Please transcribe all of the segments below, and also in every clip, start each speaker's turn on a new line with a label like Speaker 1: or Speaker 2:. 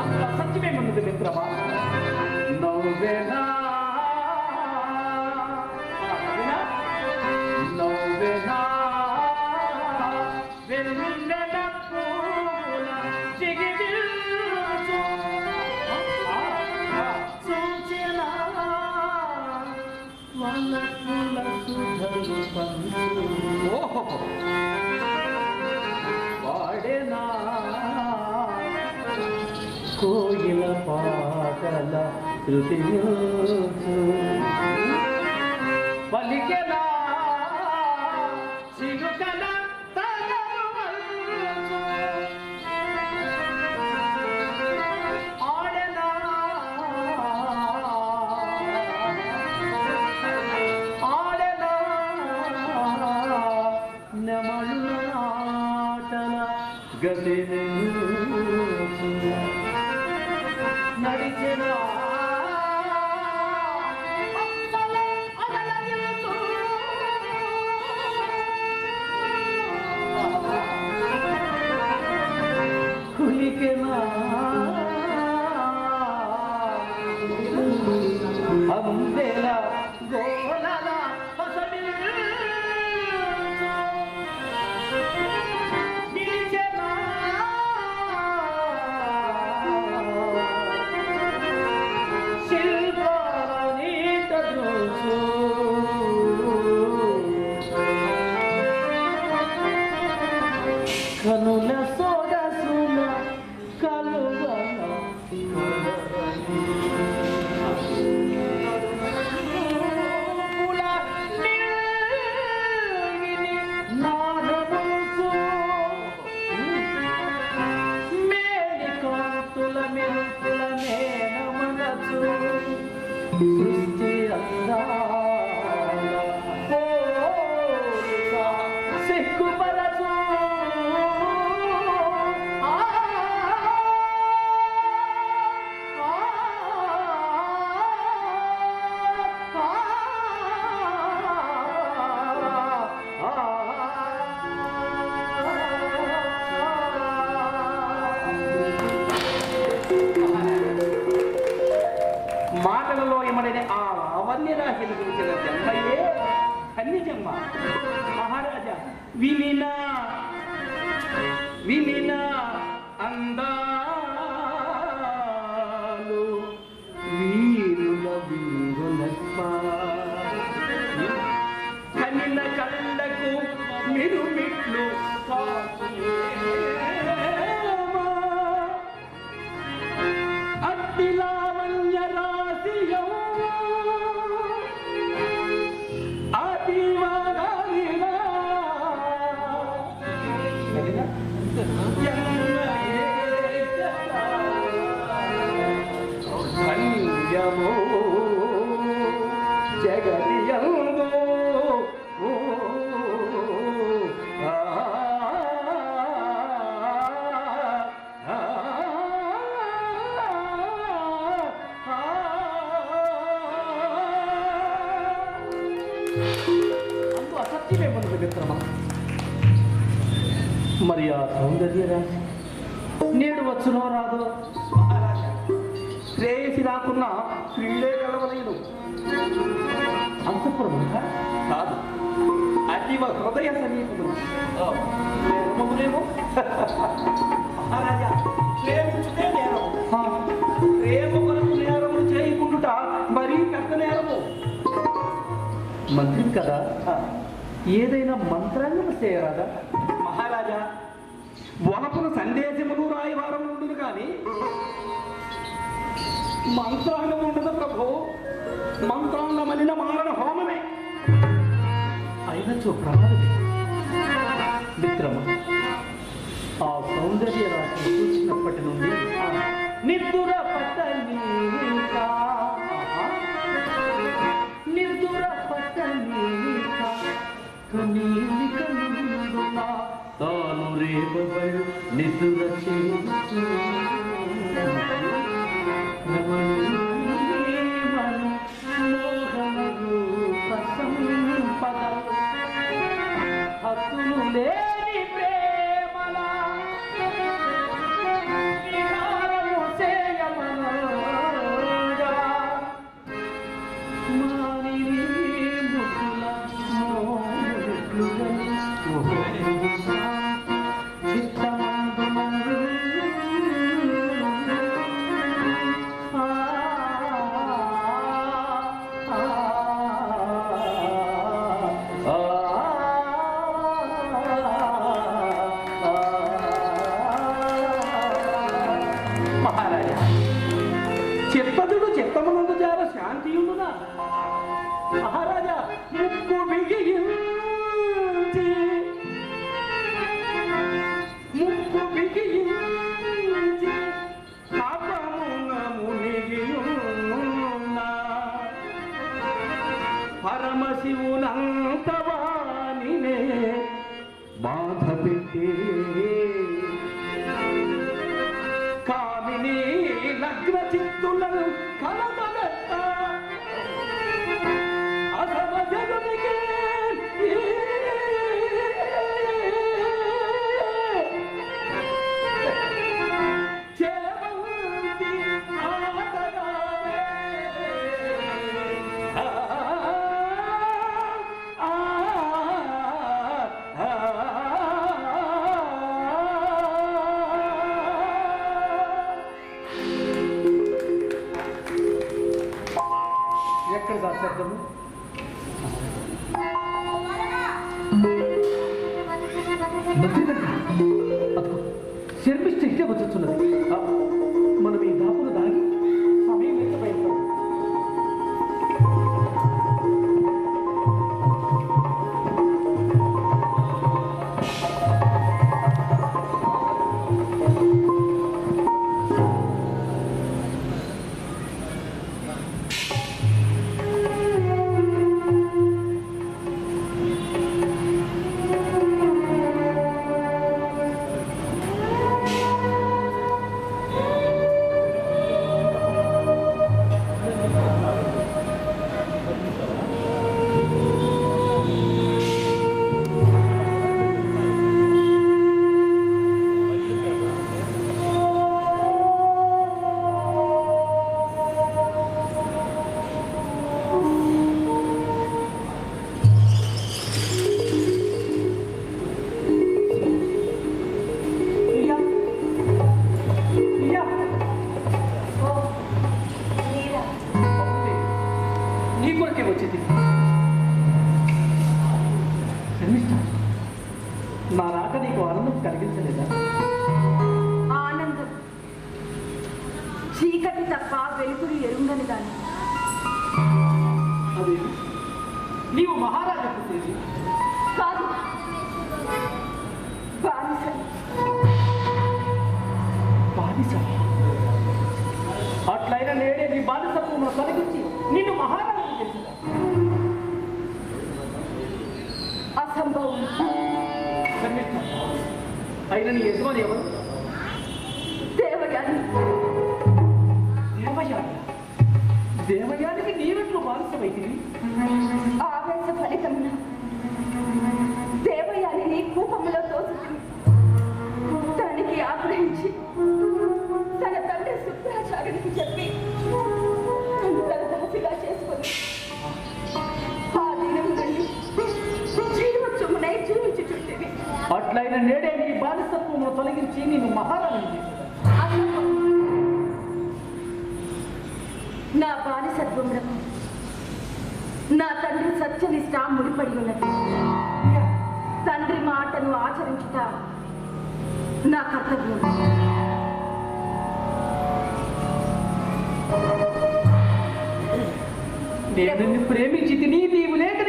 Speaker 1: అందులో సత్యమేమున్నది మిత్రమా నవ్వెనా కోయిల పాటల శృతి పలికెనా
Speaker 2: మహారాజా వినిన
Speaker 1: మరి ఆ సౌందర్య రాశి నేడు వచ్చునో రాదో?
Speaker 2: శ్రేయసి రాకున్నా స్త్రీలే కలవలేను
Speaker 1: అంతఃపురం
Speaker 2: కాదు. అతివ హృదయ సమీపములు ప్రేమములేమో మహారాజా ప్రేమించుటే నేరం ప్రేమ కొరకు నేరములు చేయకుండుట మరీ పెద్ద నేరము.
Speaker 1: మంత్రి కదా? ఏదైనా మంత్రాంగం చేయరాదా
Speaker 2: సందేశములు రాయవారం ఉండును కానీ మంత్రాంగం ఉండదు ప్రభు. మంత్రాంగమలిన మారణ హోమమే.
Speaker 1: అయినచో ప్రమాదమే. 覚える。眠らせます కలిగించలేదా?
Speaker 3: ఆనందం. చీకటి తప్ప వెలుగులు ఎరుంగని దాన్ని.
Speaker 1: అదే. నీవు మహారాజా పుట్టేది
Speaker 3: కాదు. బానిస
Speaker 1: బానిస అట్లయినా నేడే నీ బానిసత్వం తొలగించి నిన్ను మహారాజు చేసిందా
Speaker 3: అసంభవం.
Speaker 1: అయిన నీ యజమాని ఎవరు?
Speaker 3: దేవయాని.
Speaker 1: దేవయాని. దేవయానికి నీవెట్లు బానిసమైతివి
Speaker 3: ఆవేశ ఫలితమున దేవయానిని కూపములో తోసుకుని తనకి ఆగ్రహించి తన తండ్రి శుక్రాచార్యునికి చెప్పి తన దాసిగా చేసుకొని
Speaker 1: అట్లయిన నేడే బానిసత్వంలో తొలగించి నేను
Speaker 3: మహారాణి నా బానిసత్వంలో నా తండ్రి సత్యనిష్ట ముడిపడి ఉన్నది. తండ్రి మాటను ఆచరించుట నా కర్తవ్యం.
Speaker 1: నేను ప్రేమించి నీ నీవు లేక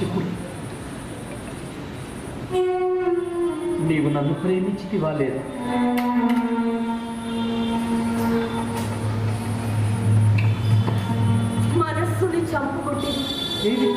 Speaker 1: చెప్పు. నీవు నన్ను ప్రేమించితివా లేదా?
Speaker 3: మనస్సుని చంపుకుంటుంది
Speaker 1: ఏది?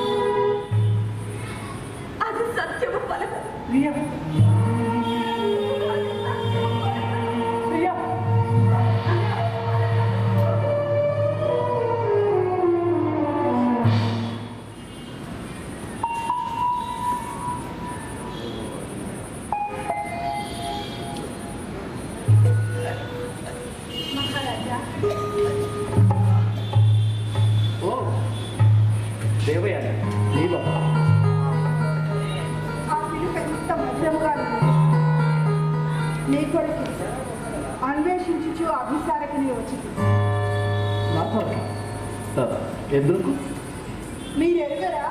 Speaker 4: మీరు ఎరుగరా.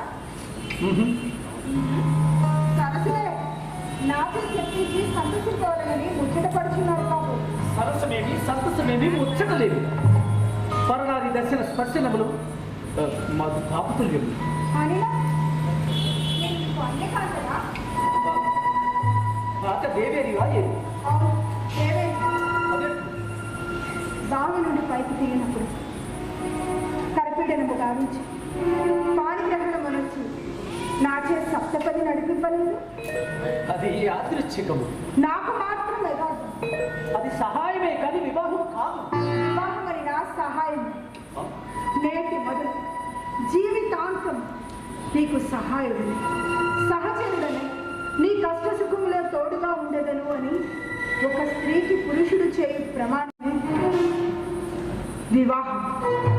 Speaker 4: సరసలే నాతో చెప్పించి సంతోషించుకోవాలని ముచ్చటపడుచున్నారు బాబు.
Speaker 1: సరసమేమి సంతసమేమి ముచ్చటలేదు పరనారి దర్శన స్పర్శనములు మాకు పాపతుల్యం
Speaker 4: అని నేను నీకు అన్నీ కాదు కదా
Speaker 1: పాత దేవేరివా ఏది
Speaker 4: బావి నుండి పైకి దిగినప్పుడు కరపీడనము గావించి నాచే సప్తపది నడిపింపలేదు
Speaker 1: అది యాదృచ్ఛికము.
Speaker 4: నాకు మాత్రం యథార్థం
Speaker 1: అది సహాయమే కానీ వివాహం కాదు.
Speaker 4: వివాహమని నా సహాయం నేటి మొదలు జీవితాంతం నీకు సహాయుడిని సహచరుడని నీ కష్ట సుఖములో తోడుగా ఉండేదను అని ఒక స్త్రీకి పురుషుడు చేయి ప్రమాణం. వివాహం.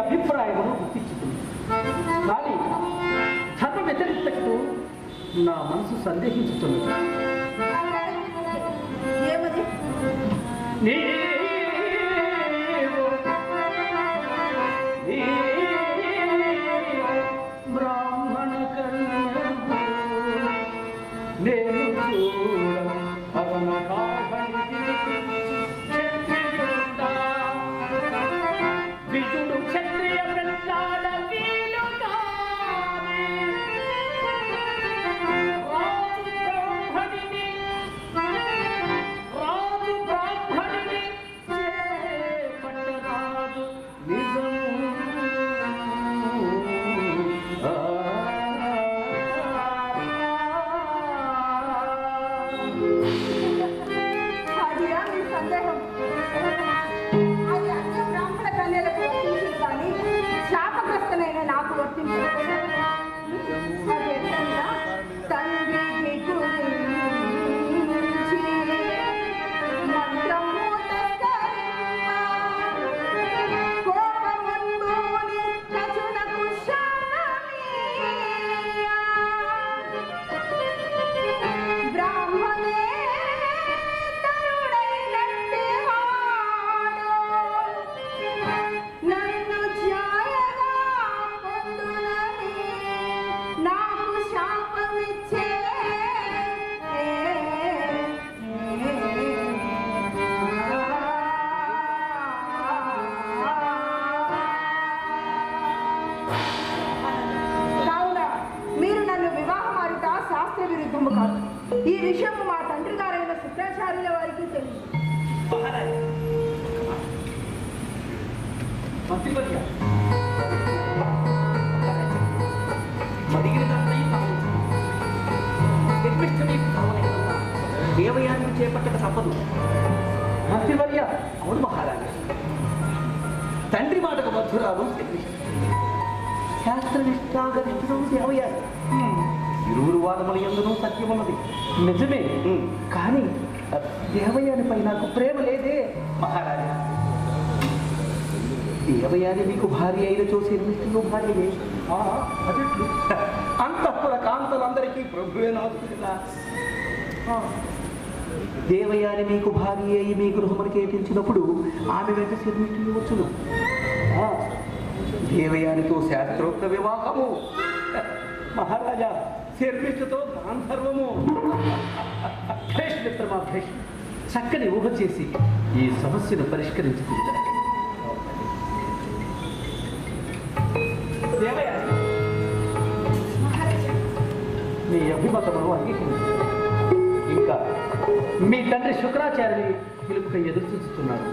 Speaker 1: అభిప్రాయమును గుర్తించుతుంది కానీ ధర్మ వ్యతిరేక్తకు నా మనసు సందేహించుతున్నది.
Speaker 4: ఏమది?
Speaker 1: నీవు నిర్మిష్టమే భావన దేవయాన్ని చేపట్టక తప్పదు.
Speaker 2: మంత్రివర్య అవును మహారాజా. తండ్రి మాటకు మధురాలు శాస్త్ర నిష్ఠాగరిష్ఠుడు దేవయాని ఇరువురు వాదముల ఎందునూ సత్యమున్నది. నిజమే. కానీ దేవయానిపై నాకు ప్రేమ లేదే. మహారాజా. దేవయాని మీకు భార్య అయిన చూసి ఎన్నిస్టులు భార్యయే
Speaker 1: ఆ, అంతఃపుర కాంతలందరికీ ప్రభువే నాదుకురా
Speaker 2: దేవయాని మీకు భార్య అయి మీ గృహమునికి కేటించినప్పుడు ఆమె వెంట శర్మిష్ఠులు వచ్చును. ఆ, దేవయానితో శాస్త్రోక్త వివాహము.
Speaker 1: మహారాజా శర్మిష్ఠతో గాంధర్వము.
Speaker 2: భేష్ మిత్రమా భేష్. చక్కని ఊహ చేసి ఈ సమస్యను పరిష్కరించుకుంటారు. అభిమతమును అంగీకరించారు ఇంకా మీ తండ్రి శుక్రాచార్యుని పిలుపుకై ఎదురు చూస్తున్నాడు.